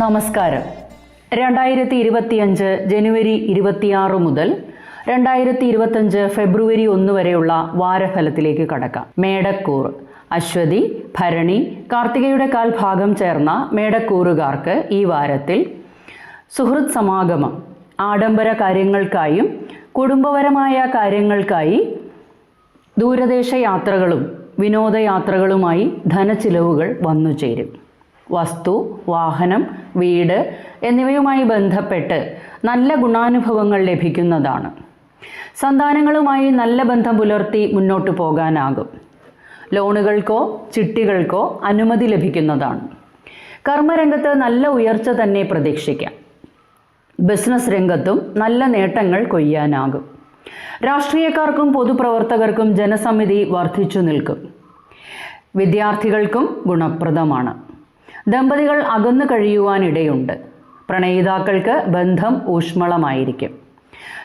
നമസ്കാരം. രണ്ടായിരത്തി ഇരുപത്തിയഞ്ച് ജനുവരി ഇരുപത്തിയാറ് മുതൽ രണ്ടായിരത്തി ഇരുപത്തഞ്ച് ഫെബ്രുവരി ഒന്ന് വരെയുള്ള വാരഫലത്തിലേക്ക് കടക്കാം. മേടക്കൂർ അശ്വതി ഭരണി കാർത്തികയുടെ കാൽ ഭാഗം ചേർന്ന മേടക്കൂറുകാർക്ക് ഈ വാരത്തിൽ സുഹൃത് സമാഗമം ആഡംബര കാര്യങ്ങൾക്കായും കുടുംബപരമായ കാര്യങ്ങൾക്കായി ദൂരദേശ യാത്രകളും വിനോദയാത്രകളുമായി ധനച്ചിലവുകൾ വന്നു ചേരും വസ്തു വാഹനം വീട് എന്നിവയുമായി ബന്ധപ്പെട്ട് നല്ല ഗുണാനുഭവങ്ങൾ ലഭിക്കുന്നതാണ്. സന്താനങ്ങളുമായി നല്ല ബന്ധം പുലർത്തി മുന്നോട്ട് പോകാനാകും. ലോണുകൾക്കോ ചിട്ടികൾക്കോ അനുമതി ലഭിക്കുന്നതാണ്. കർമ്മരംഗത്ത് നല്ല ഉയർച്ച തന്നെ പ്രതീക്ഷിക്കാം. ബിസിനസ് രംഗത്തും നല്ല നേട്ടങ്ങൾ കൊയ്യാനാകും. രാഷ്ട്രീയക്കാർക്കും പൊതുപ്രവർത്തകർക്കും ജനസമിതി വർദ്ധിച്ചു നിൽക്കും. വിദ്യാർത്ഥികൾക്കും ഗുണപ്രദമാണ്. ദമ്പതികൾ അകന്നു കഴിയുവാനിടയുണ്ട്. പ്രണയിതാക്കൾക്ക് ബന്ധം ഊഷ്മളമായിരിക്കും.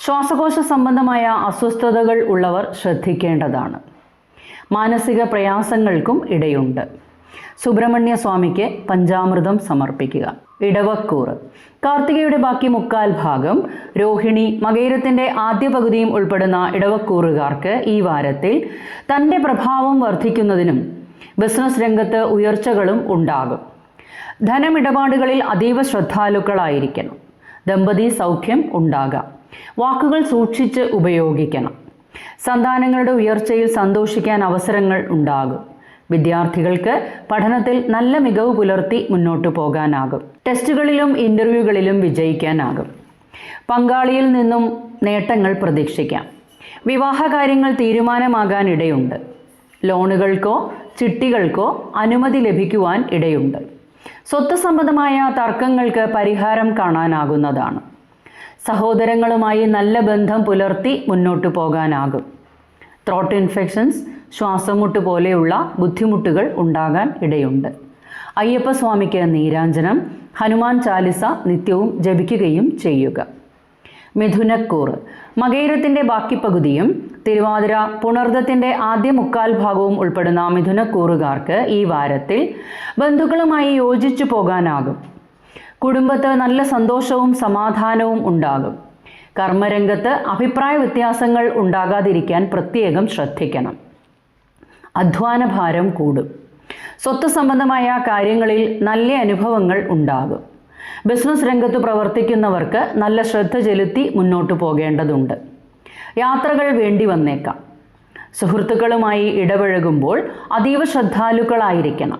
ശ്വാസകോശ സംബന്ധമായ അസ്വസ്ഥതകൾ ഉള്ളവർ ശ്രദ്ധിക്കേണ്ടതാണ്. മാനസിക പ്രയാസങ്ങൾക്കും ഇടയുണ്ട്. സുബ്രഹ്മണ്യ സ്വാമിക്ക് പഞ്ചാമൃതം സമർപ്പിക്കുക. ഇടവക്കൂർ കാർത്തികയുടെ ബാക്കി മുക്കാൽ ഭാഗം. രോഹിണി മകേരത്തിന്റെ ആദ്യ പകുതിയും ഉൾപ്പെടുന്ന ഇടവക്കൂറുകാർക്ക് ഈ വാരത്തിൽ തന്റെ പ്രഭാവം വർദ്ധിക്കുന്നതിനും ബിസിനസ് രംഗത്ത് ഉയർച്ചകളും ഉണ്ടാകും. ധനമിടപാടുകളിൽ അതീവ ശ്രദ്ധാലുക്കളായിരിക്കണം. ദമ്പതി സൗഖ്യം ഉണ്ടാകാം. വാക്കുകൾ സൂക്ഷിച്ച് ഉപയോഗിക്കണം. സന്താനങ്ങളുടെ ഉയർച്ചയിൽ സന്തോഷിക്കാൻ അവസരങ്ങൾ ഉണ്ടാകും. വിദ്യാർത്ഥികൾക്ക് പഠനത്തിൽ നല്ല മികവ് പുലർത്തി മുന്നോട്ട് പോകാനാകും. ടെസ്റ്റുകളിലും ഇന്റർവ്യൂകളിലും വിജയിക്കാനാകും. പങ്കാളിയിൽ നിന്നും നേട്ടങ്ങൾ പ്രതീക്ഷിക്കാം. വിവാഹകാര്യങ്ങൾ തീരുമാനമാകാൻ ഇടയുണ്ട്. ലോണുകൾക്കോ ചിട്ടികൾക്കോ അനുമതി ലഭിക്കുവാൻ ഇടയുണ്ട്. സ്വത്ത് സംബന്ധമായ തർക്കങ്ങൾക്ക് പരിഹാരം കാണാനാകുന്നതാണ്. സഹോദരങ്ങളുമായി നല്ല ബന്ധം പുലർത്തി മുന്നോട്ട് പോകാനാകും. ത്രോട്ട് ഇൻഫെക്ഷൻസ് ശ്വാസമുട്ട് പോലെയുള്ള ബുദ്ധിമുട്ടുകൾ ഉണ്ടാകാൻ ഇടയുണ്ട്. അയ്യപ്പസ്വാമിക്ക് നീരാഞ്ജനം ഹനുമാൻ ചാലിസ നിത്യവും ജപിക്കുകയും ചെയ്യുക. മിഥുനക്കൂർ. മകയിരത്തിന്റെ ബാക്കി പകുതിയും തിരുവാതിര പുണർദത്തിന്റെ ആദ്യ മുക്കാൽ ഭാഗവും ഉൾപ്പെടുന്ന മിഥുനക്കൂറുകാർക്ക് ഈ വാരത്തിൽ ബന്ധുക്കളുമായി യോജിച്ചു പോകാനാകും. കുടുംബത്ത് നല്ല സന്തോഷവും സമാധാനവും ഉണ്ടാകും. കർമ്മരംഗത്ത് അഭിപ്രായ വ്യത്യാസങ്ങൾ ഉണ്ടാകാതിരിക്കാൻ പ്രത്യേകം ശ്രദ്ധിക്കണം. അധ്വാനഭാരം കൂടും. സ്വത്ത് സംബന്ധമായ കാര്യങ്ങളിൽ നല്ല അനുഭവങ്ങൾ ഉണ്ടാകും. ബിസിനസ് രംഗത്ത് പ്രവർത്തിക്കുന്നവർക്ക് നല്ല ശ്രദ്ധ ചെലുത്തി മുന്നോട്ട് പോകേണ്ടതുണ്ട്. യാത്രകൾ വേണ്ടി വന്നേക്കാം. സുഹൃത്തുക്കളുമായി ഇടപഴകുമ്പോൾ അതീവ ശ്രദ്ധാലുക്കളായിരിക്കണം.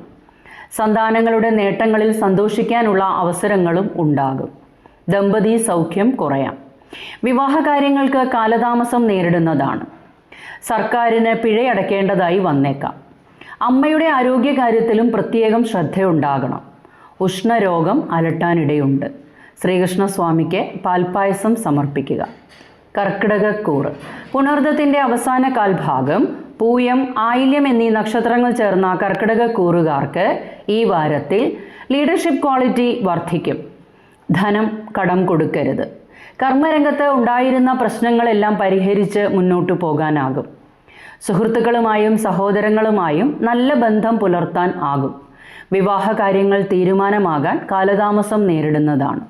സന്താനങ്ങളുടെ നേട്ടങ്ങളിൽ സന്തോഷിക്കാനുള്ള അവസരങ്ങളും ഉണ്ടാകും. ദമ്പതി സൗഖ്യം കുറയാം. വിവാഹകാര്യങ്ങൾക്ക് കാലതാമസം നേരിടുന്നതാണ്. സർക്കാരിന് പിഴയടക്കേണ്ടതായി വന്നേക്കാം. അമ്മയുടെ ആരോഗ്യകാര്യത്തിലും പ്രത്യേകം ശ്രദ്ധയുണ്ടാകണം. ഉഷ്ണരോഗം അലട്ടാനിടയുണ്ട്. ശ്രീകൃഷ്ണസ്വാമിക്ക് പാൽപ്പായസം സമർപ്പിക്കുക. കർക്കിടകക്കൂറ്. പുണർദത്തിന്റെ അവസാന കാൽഭാഗം പൂയം ആയില്യം എന്നീ നക്ഷത്രങ്ങൾ ചേർന്ന കർക്കിടകക്കൂറുകാർക്ക് ഈ വാരത്തിൽ ലീഡർഷിപ്പ് ക്വാളിറ്റി വർദ്ധിക്കും. ധനം കടം കൊടുക്കരുത്. കർമ്മരംഗത്ത് ഉണ്ടായിരുന്ന പ്രശ്നങ്ങളെല്ലാം പരിഹരിച്ച് മുന്നോട്ടു പോകാനാകും. സുഹൃത്തുക്കളുമായും സഹോദരങ്ങളുമായും നല്ല ബന്ധം പുലർത്താൻ ആകും. വിവാഹ കാര്യങ്ങൾ തീരുമാനമാകാൻ കാലതാമസം നേരിടുന്നതാണ്.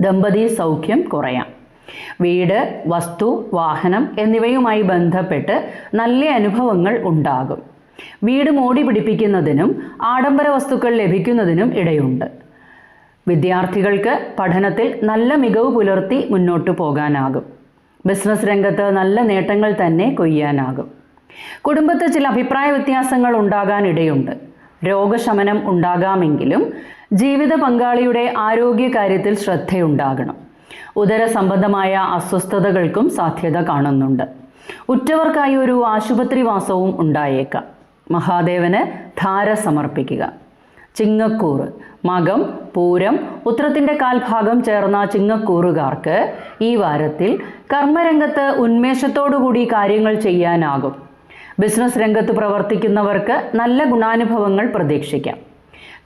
ദമ്പതി സൗഖ്യം കുറയാം. വീട് വസ്തു വാഹനം എന്നിവയുമായി ബന്ധപ്പെട്ട് നല്ല അനുഭവങ്ങൾ ഉണ്ടാകും. വീട് മോടി പിടിപ്പിക്കുന്നതിനും ആഡംബര വസ്തുക്കൾ ലഭിക്കുന്നതിനും ഇടയുണ്ട്. വിദ്യാർത്ഥികൾക്ക് പഠനത്തിൽ നല്ല മികവ് പുലർത്തി മുന്നോട്ടു പോകാനാകും. ബിസിനസ് രംഗത്ത് നല്ല നേട്ടങ്ങൾ തന്നെ കൊയ്യാനാകും. കുടുംബത്തിൽ ചില അഭിപ്രായ വ്യത്യാസങ്ങൾ ഉണ്ടാകാൻ ഇടയുണ്ട്. രോഗശമനം ഉണ്ടാകാമെങ്കിലും ജീവിത പങ്കാളിയുടെ ആരോഗ്യകാര്യത്തിൽ ശ്രദ്ധയുണ്ടാകണം. ഉദര സംബന്ധമായ അസ്വസ്ഥതകൾക്കും സാധ്യത കാണുന്നുണ്ട്. ഉറ്റവർക്കായി ഒരു ആശുപത്രി വാസവും ഉണ്ടായേക്കാം. മഹാദേവന് ധാര സമർപ്പിക്കുക. ചിങ്ങക്കൂറ് മകം പൂരം ഉത്രത്തിന്റെ കാൽഭാഗം ചേർന്ന ചിങ്ങക്കൂറുകാർക്ക് ഈ വാരത്തിൽ കർമ്മരംഗത്ത് ഉന്മേഷത്തോടുകൂടി കാര്യങ്ങൾ ചെയ്യാനാകും. ബിസിനസ് രംഗത്ത് പ്രവർത്തിക്കുന്നവർക്ക് നല്ല ഗുണാനുഭവങ്ങൾ പ്രതീക്ഷിക്കാം.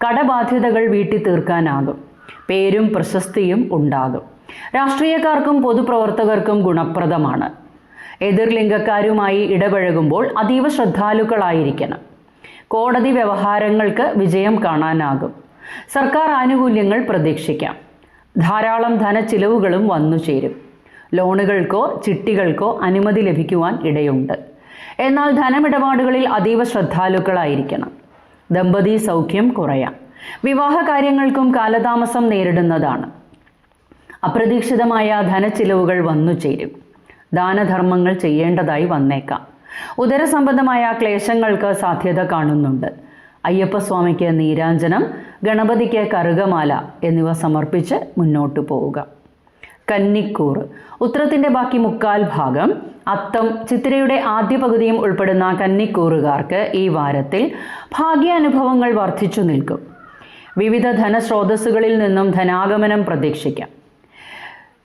കടബാധ്യതകൾ വീട്ടി തീർക്കാനാകും പേരും പ്രശസ്തിയും ഉണ്ടാകും. രാഷ്ട്രീയക്കാർക്കും പൊതുപ്രവർത്തകർക്കും ഗുണപ്രദമാണ്. എതിർലിംഗക്കാരുമായി ഇടപഴകുമ്പോൾ അതീവ ശ്രദ്ധാലുക്കളായിരിക്കണം. കോടതി വ്യവഹാരങ്ങൾക്ക് വിജയം കാണാനാകും. സർക്കാർ ആനുകൂല്യങ്ങൾ പ്രതീക്ഷിക്കാം. ധാരാളം ധനച്ചിലവുകളും വന്നു ചേരും ലോണുകൾക്കോ ചിട്ടികൾക്കോ അനുമതി ലഭിക്കുവാൻ ഇടയുണ്ട്. എന്നാൽ ധനമിടപാടുകളിൽ അതീവ ശ്രദ്ധാലുക്കളായിരിക്കണം. ദമ്പതി സൗഖ്യം കുറയാം. വിവാഹ കാര്യങ്ങൾക്കും കാലതാമസം നേരിടുന്നതാണ്. അപ്രതീക്ഷിതമായ ധനച്ചിലവുകൾ വന്നു ചേരും. ദാനധർമ്മങ്ങൾ ചെയ്യേണ്ടതായി വന്നേക്കാം. ഉദരസംബന്ധമായ ക്ലേശങ്ങൾക്ക് സാധ്യത കാണുന്നുണ്ട്. അയ്യപ്പസ്വാമിക്ക് നീരാഞ്ജനം ഗണപതിക്ക് കറുകമാല എന്നിവ സമർപ്പിച്ച് മുന്നോട്ടു പോവുക. കന്നിക്കൂർ ഉത്രത്തിന്റെ ബാക്കി മുക്കാൽ ഭാഗം അത്തം ചിത്തിരയുടെ ആദ്യ പകുതിയും ഉൾപ്പെടുന്ന കന്നിക്കൂറുകാർക്ക് ഈ വാരത്തിൽ ഭാഗ്യാനുഭവങ്ങൾ വർദ്ധിച്ചു നിൽക്കും. വിവിധ ധനസ്രോതസ്സുകളിൽ നിന്നും ധനാഗമനം പ്രതീക്ഷിക്കാം.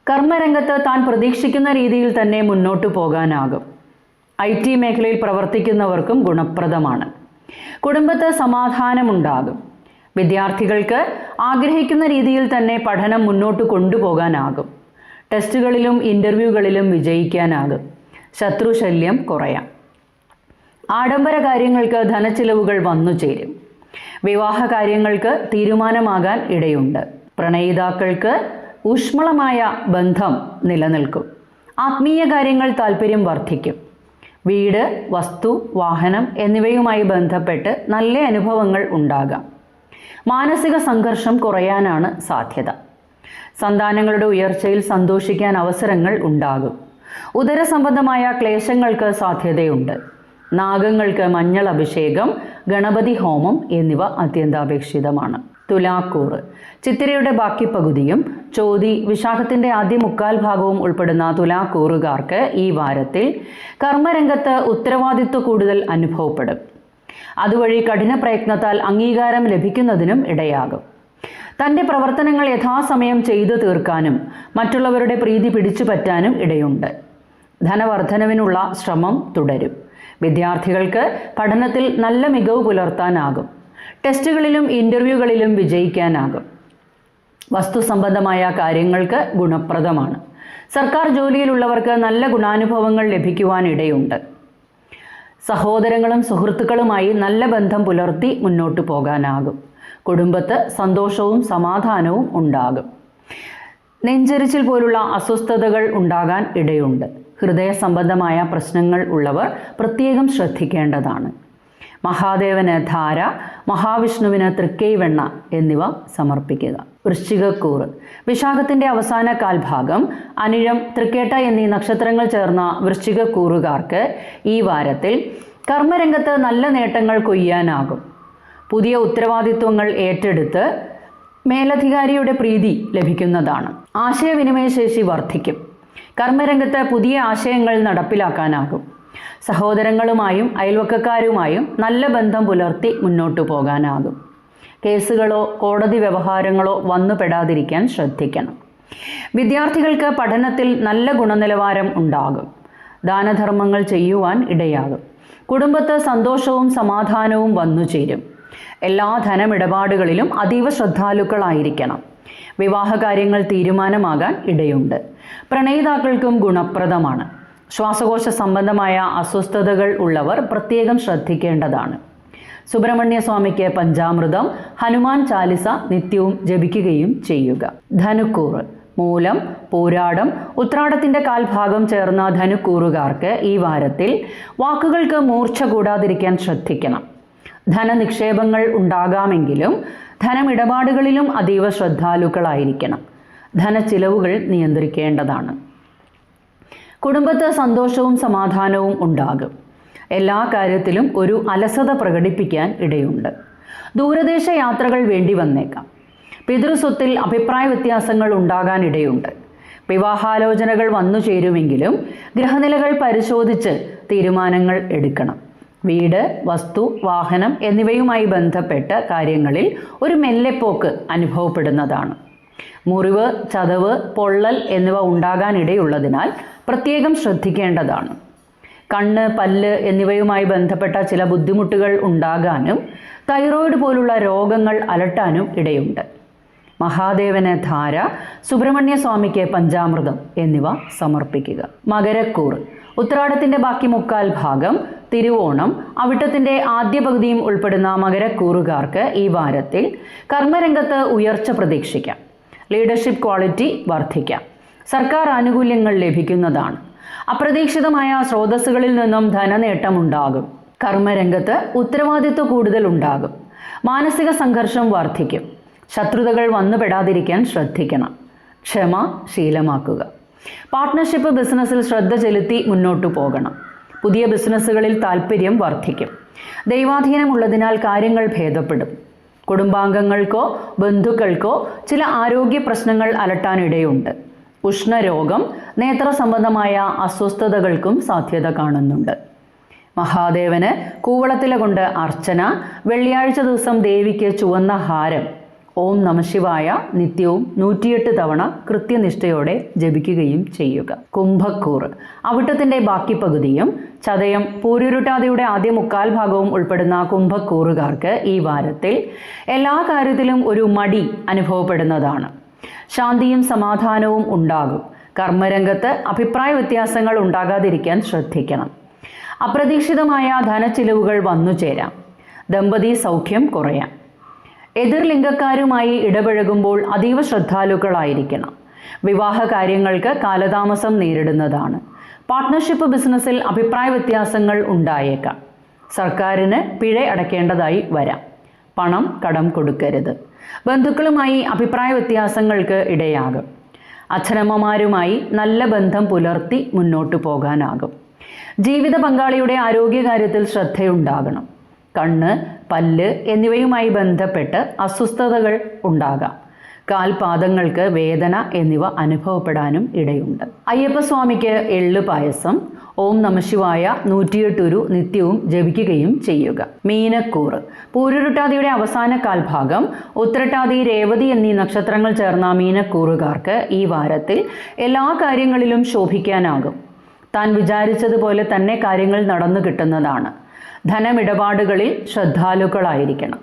കർമ്മരംഗത്ത് താൻ പ്രതീക്ഷിക്കുന്ന രീതിയിൽ തന്നെ മുന്നോട്ടു പോകാനാകും. ഐ ടി മേഖലയിൽ പ്രവർത്തിക്കുന്നവർക്കും ഗുണപ്രദമാണ്. കുടുംബത്ത് സമാധാനമുണ്ടാകും. വിദ്യാർത്ഥികൾക്ക് ആഗ്രഹിക്കുന്ന രീതിയിൽ തന്നെ പഠനം മുന്നോട്ട് കൊണ്ടുപോകാനാകും. ടെസ്റ്റുകളിലും ഇന്റർവ്യൂകളിലും വിജയിക്കാനാകും. ശത്രുശല്യം കുറയാം. ആഡംബര കാര്യങ്ങൾക്ക് ധനച്ചിലവുകൾ വന്നു ചേരും. വിവാഹ കാര്യങ്ങൾക്ക് തീരുമാനമാകാൻ ഇടയുണ്ട്. പ്രണയിതാക്കൾക്ക് ഊഷ്മളമായ ബന്ധം നിലനിൽക്കും. ആത്മീയ കാര്യങ്ങൾ താല്പര്യം വർദ്ധിക്കും. വീട് വസ്തു വാഹനം എന്നിവയുമായി ബന്ധപ്പെട്ട് നല്ല അനുഭവങ്ങൾ ഉണ്ടാകാം. മാനസിക സംഘർഷം കുറയാനാണ് സാധ്യത. സന്താനങ്ങളുടെ ഉയർച്ചയിൽ സന്തോഷിക്കാൻ അവസരങ്ങൾ ഉണ്ടാകും. ഉദരസംബന്ധമായ ക്ലേശങ്ങൾക്ക് സാധ്യതയുണ്ട്. നാഗങ്ങൾക്ക് മഞ്ഞൾ അഭിഷേകം ഗണപതി ഹോമം എന്നിവ അത്യന്താപേക്ഷിതമാണ്. തുലാക്കൂർ. ചിത്തിരയുടെ ബാക്കി പകുതിയും ചോതി വിശാഖത്തിന്റെ ആദ്യ മുക്കാൽ ഭാഗവും ഉൾപ്പെടുന്ന തുലാക്കൂറുകാർക്ക് ഈ വാരത്തിൽ കർമ്മരംഗത്ത് ഉത്തരവാദിത്വ കൂടുതൽ അനുഭവപ്പെടും. അതുവഴി കഠിന പ്രയത്നത്താൽ അംഗീകാരം ലഭിക്കുന്നതിനും ഇടയാകും. തന്റെ പ്രവർത്തനങ്ങൾ യഥാസമയം ചെയ്തു തീർക്കാനും മറ്റുള്ളവരുടെ പ്രീതി പിടിച്ചു പറ്റാനും ഇടയുണ്ട്. ധനവർദ്ധനവിനുള്ള ശ്രമം തുടരും. വിദ്യാർത്ഥികൾക്ക് പഠനത്തിൽ നല്ല മികവ് പുലർത്താനാകും. ടെസ്റ്റുകളിലും ഇന്റർവ്യൂകളിലും വിജയിക്കാനാകും. വസ്തു സംബന്ധമായ കാര്യങ്ങൾക്ക് ഗുണപ്രദമാണ്. സർക്കാർ ജോലിയിലുള്ളവർക്ക് നല്ല ഗുണാനുഭവങ്ങൾ ലഭിക്കുവാനിടയുണ്ട് സഹോദരങ്ങളും സുഹൃത്തുക്കളുമായി നല്ല ബന്ധം പുലർത്തി മുന്നോട്ടു പോകാനാകും. കുടുംബത്ത് സന്തോഷവും സമാധാനവും ഉണ്ടാകും. നെഞ്ചരിച്ചിൽ പോലുള്ള അസ്വസ്ഥതകൾ ഉണ്ടാകാൻ ഇടയുണ്ട്. ഹൃദയ സംബന്ധമായ പ്രശ്നങ്ങൾ ഉള്ളവർ പ്രത്യേകം ശ്രദ്ധിക്കേണ്ടതാണ്. മഹാദേവന് ധാര മഹാവിഷ്ണുവിന് തൃക്കൈവെണ്ണ എന്നിവ സമർപ്പിക്കുക. വൃശ്ചികക്കൂറ്. വിശാഖത്തിന്റെ അവസാന കാൽഭാഗം അനിഴം തൃക്കേട്ട എന്നീ നക്ഷത്രങ്ങൾ ചേർന്ന വൃശ്ചികക്കൂറുകാർക്ക് ഈ വാരത്തിൽ കർമ്മരംഗത്ത് നല്ല നേട്ടങ്ങൾ കൊയ്യാനാകും. പുതിയ ഉത്തരവാദിത്വങ്ങൾ ഏറ്റെടുത്ത് മേലധികാരിയുടെ പ്രീതി ലഭിക്കുന്നതാണ്. ആശയവിനിമയശേഷി വർദ്ധിക്കും. കർമ്മരംഗത്ത് പുതിയ ആശയങ്ങൾ നടപ്പിലാക്കാനാകും. സഹോദരങ്ങളുമായും അയൽവക്കക്കാരുമായും നല്ല ബന്ധം പുലർത്തി മുന്നോട്ടു പോകാനാകും. കേസുകളോ കോടതി വ്യവഹാരങ്ങളോ വന്നുപെടാതിരിക്കാൻ ശ്രദ്ധിക്കണം. വിദ്യാർത്ഥികൾക്ക് പഠനത്തിൽ നല്ല ഗുണനിലവാരം ഉണ്ടാകും. ദാനധർമ്മങ്ങൾ ചെയ്യുവാൻ ഇടയാകും. കുടുംബത്ത് സന്തോഷവും സമാധാനവും വന്നു ചേരും. എല്ലാ ധനമിടപാടുകളിലും അതീവ ശ്രദ്ധാലുക്കളായിരിക്കണം. വിവാഹകാര്യങ്ങൾ തീരുമാനമാകാൻ ഇടയുണ്ട്. പ്രണയിതാക്കൾക്കും ഗുണപ്രദമാണ്. ശ്വാസകോശ സംബന്ധമായ അസ്വസ്ഥതകൾ ഉള്ളവർ പ്രത്യേകം ശ്രദ്ധിക്കേണ്ടതാണ്. സുബ്രഹ്മണ്യ സ്വാമിക്ക് പഞ്ചാമൃതം ഹനുമാൻ ചാലിസ നിത്യവും ജപിക്കുകയും ചെയ്യുക. ധനുക്കൂറ് മൂലം പോരാടം ഉത്രാടത്തിന്റെ കാൽഭാഗം ചേർന്ന ധനുക്കൂറുകാർക്ക് ഈ വാരത്തിൽ വാക്കുകൾക്ക് മൂർച്ച കൂടാതിരിക്കാൻ ശ്രദ്ധിക്കണം. ധനനിക്ഷേപങ്ങൾ ഉണ്ടാകാമെങ്കിലും ധനമിടപാടുകളിലും അതീവ ശ്രദ്ധാലുക്കളായിരിക്കണം. ധനച്ചിലവുകൾ നിയന്ത്രിക്കേണ്ടതാണ്. കുടുംബത്ത് സന്തോഷവും സമാധാനവും ഉണ്ടാകും. എല്ലാ കാര്യത്തിലും ഒരു അലസത പ്രകടിപ്പിക്കാൻ ഇടയുണ്ട്. ദൂരദേശ യാത്രകൾ വേണ്ടി വന്നേക്കാം. പിതൃസ്വത്തിൽ അഭിപ്രായ വ്യത്യാസങ്ങൾ ഉണ്ടാകാൻ ഇടയുണ്ട്. വിവാഹാലോചനകൾ വന്നു ചേരുമെങ്കിലും ഗ്രഹനിലകൾ പരിശോധിച്ച് തീരുമാനങ്ങൾ എടുക്കണം. വീട് വസ്തു വാഹനം എന്നിവയുമായി ബന്ധപ്പെട്ട കാര്യങ്ങളിൽ ഒരു മെല്ലെപ്പോക്ക് അനുഭവപ്പെടുന്നതാണ്. മുറിവ് ചതവ് പൊള്ളൽ എന്നിവ ഉണ്ടാകാനിടയുള്ളതിനാൽ പ്രത്യേകം ശ്രദ്ധിക്കേണ്ടതാണ്. കണ്ണ് പല്ല് എന്നിവയുമായി ബന്ധപ്പെട്ട ചില ബുദ്ധിമുട്ടുകൾ ഉണ്ടാകാനും തൈറോയിഡ് പോലുള്ള രോഗങ്ങൾ അലട്ടാനും ഇടയുണ്ട്. മഹാദേവന് ധാര സുബ്രഹ്മണ്യ സ്വാമിക്ക് പഞ്ചാമൃതം എന്നിവ സമർപ്പിക്കുക. മകരക്കൂറ് ഉത്രാടത്തിന്റെ ബാക്കി മുക്കാൽ ഭാഗം തിരുവോണം. അവിട്ടത്തിന്റെ ആദ്യ പകുതിയും ഉൾപ്പെടുന്ന മകരക്കൂറുകാർക്ക് ഈ വാരത്തിൽ കർമ്മരംഗത്ത് ഉയർച്ച പ്രതീക്ഷിക്കാം. ലീഡർഷിപ്പ് ക്വാളിറ്റി വർദ്ധിക്കാം. സർക്കാർ ആനുകൂല്യങ്ങൾ ലഭിക്കുന്നതാണ്. അപ്രതീക്ഷിതമായ സ്രോതസ്സുകളിൽ നിന്നും ധനനേട്ടമുണ്ടാകും. കർമ്മരംഗത്ത് ഉത്തരവാദിത്വ കൂടുതൽ ഉണ്ടാകും മാനസിക സംഘർഷം വർദ്ധിക്കും. ശത്രുതകൾ വന്നുപെടാതിരിക്കാൻ ശ്രദ്ധിക്കണം. ക്ഷമ ശീലമാക്കുക. പാർട്ട്ണർഷിപ്പ് ബിസിനസ്സിൽ ശ്രദ്ധ ചെലുത്തി മുന്നോട്ടു പോകണം. പുതിയ ബിസിനസ്സുകളിൽ താല്പര്യം വർദ്ധിക്കും. ദൈവാധീനമുള്ളതിനാൽ കാര്യങ്ങൾ ഭേദപ്പെടും. കുടുംബാംഗങ്ങൾക്കോ ബന്ധുക്കൾക്കോ ചില ആരോഗ്യ പ്രശ്നങ്ങൾ അലട്ടാനിടയുണ്ട്. ഉഷ്ണരോഗം നേത്ര സംബന്ധമായ അസ്വസ്ഥതകൾക്കും സാധ്യത കാണുന്നുണ്ട്. മഹാദേവന് കൂവളത്തിലെ കൊണ്ട് അർച്ചന വെള്ളിയാഴ്ച ദിവസം ദേവിക്ക് ചുവന്ന ഹാരം ഓം നമശിവായ നിത്യവും നൂറ്റിയെട്ട് തവണ കൃത്യനിഷ്ഠയോടെ ജപിക്കുകയും ചെയ്യുക. കുംഭക്കൂറ് അവിട്ടത്തിന്റെ ബാക്കി പകുതിയും ചതയം പൂരുരുട്ടാതിയുടെ ആദ്യ മുക്കാൽ ഭാഗവും ഉൾപ്പെടുന്ന കുംഭക്കൂറുകാർക്ക് ഈ വാരത്തിൽ എല്ലാ കാര്യത്തിലും ഒരു മടി അനുഭവപ്പെടുന്നതാണ്. ശാന്തിയും സമാധാനവും ഉണ്ടാകും. കർമ്മരംഗത്ത് അഭിപ്രായ വ്യത്യാസങ്ങൾ ഉണ്ടാകാതിരിക്കാൻ ശ്രദ്ധിക്കണം. അപ്രതീക്ഷിതമായ ധനച്ചിലവുകൾ വന്നു ചേരാം ദമ്പതി സൗഖ്യം കുറയാം. എതിർലിംഗക്കാരുമായി ഇടപഴകുമ്പോൾ അതീവ ശ്രദ്ധാലുക്കളായിരിക്കണം. വിവാഹ കാര്യങ്ങൾക്ക് കാലതാമസം നേരിടുന്നതാണ്. പാർട്ട്ണർഷിപ്പ് ബിസിനസ്സിൽ അഭിപ്രായ വ്യത്യാസങ്ങൾ ഉണ്ടായേക്കാം. സർക്കാരിന് പിഴ അടയ്ക്കേണ്ടതായി വരാം. പണം കടം കൊടുക്കരുത്. ബന്ധുക്കളുമായി അഭിപ്രായ വ്യത്യാസങ്ങൾക്ക് ഇടയാകും. അച്ഛനമ്മമാരുമായി നല്ല ബന്ധം പുലർത്തി മുന്നോട്ടു പോകാനാകും. ജീവിത പങ്കാളിയുടെ ആരോഗ്യകാര്യത്തിൽ ശ്രദ്ധയുണ്ടാകണം. കണ്ണ് പല്ല് എന്നിവയുമായി ബന്ധപ്പെട്ട് അസ്വസ്ഥതകൾ ഉണ്ടാകാം. കാൽപാദങ്ങൾക്ക് വേദന എന്നിവ അനുഭവപ്പെടാനും ഇടയുണ്ട്. അയ്യപ്പസ്വാമിക്ക് എള്ളു പായസം ഓം നമശിവായ നൂറ്റിയെട്ടുരു നിത്യവും ജപിക്കുകയും ചെയ്യുക. മീനക്കൂറ്. പൂരുരുട്ടാതിയുടെ അവസാന കാൽഭാഗം ഉത്തരട്ടാതി രേവതി എന്നീ നക്ഷത്രങ്ങൾ ചേർന്ന മീനക്കൂറുകാർക്ക് ഈ വാരത്തിൽ എല്ലാ കാര്യങ്ങളിലും ശോഭിക്കാനാകും. താൻ വിചാരിച്ചതുപോലെ തന്നെ കാര്യങ്ങൾ നടന്നു കിട്ടുന്നതാണ്. ധനമിടപാടുകളിൽ ശ്രദ്ധാലുക്കളായിരിക്കണം.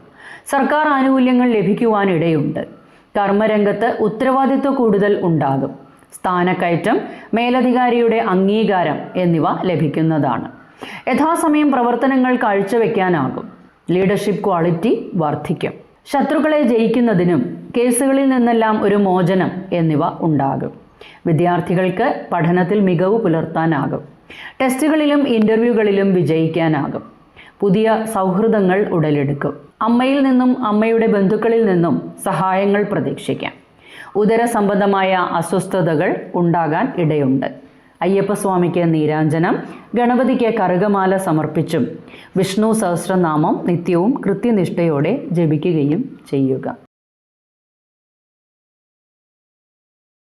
സർക്കാർ ആനുകൂല്യങ്ങൾ ലഭിക്കുവാനിടയുണ്ട്. കർമ്മരംഗത്ത് ഉത്തരവാദിത്വ കൂടുതൽ ഉണ്ടാകും. സ്ഥാനക്കയറ്റം മേലധികാരിയുടെ അംഗീകാരം എന്നിവ ലഭിക്കുന്നതാണ്. യഥാസമയം പ്രവർത്തനങ്ങൾ കാഴ്ചവെക്കാനാകും. ലീഡർഷിപ്പ് ക്വാളിറ്റി വർദ്ധിക്കും. ശത്രുക്കളെ ജയിക്കുന്നതിനും കേസുകളിൽ നിന്നെല്ലാം ഒരു മോചനം എന്നിവ ഉണ്ടാകും. വിദ്യാർത്ഥികൾക്ക് പഠനത്തിൽ മികവ് പുലർത്താനാകും. ടെസ്റ്റുകളിലും ഇന്റർവ്യൂകളിലും വിജയിക്കാനാകും. പുതിയ സൗഹൃദങ്ങൾ ഉടലെടുക്കും. അമ്മയിൽ നിന്നും അമ്മയുടെ ബന്ധുക്കളിൽ നിന്നും സഹായങ്ങൾ പ്രതീക്ഷിക്കാം. ഉദര സംബന്ധമായ അസ്വസ്ഥതകൾ ഉണ്ടാകാൻ ഇടയുണ്ട്. അയ്യപ്പസ്വാമിക്ക് നീരാഞ്ജനം ഗണപതിക്ക് കറുകമാല സമർപ്പിച്ചും വിഷ്ണു സഹസ്രനാമം നിത്യവും കൃത്യനിഷ്ഠയോടെ ജപിക്കുകയും ചെയ്യുക.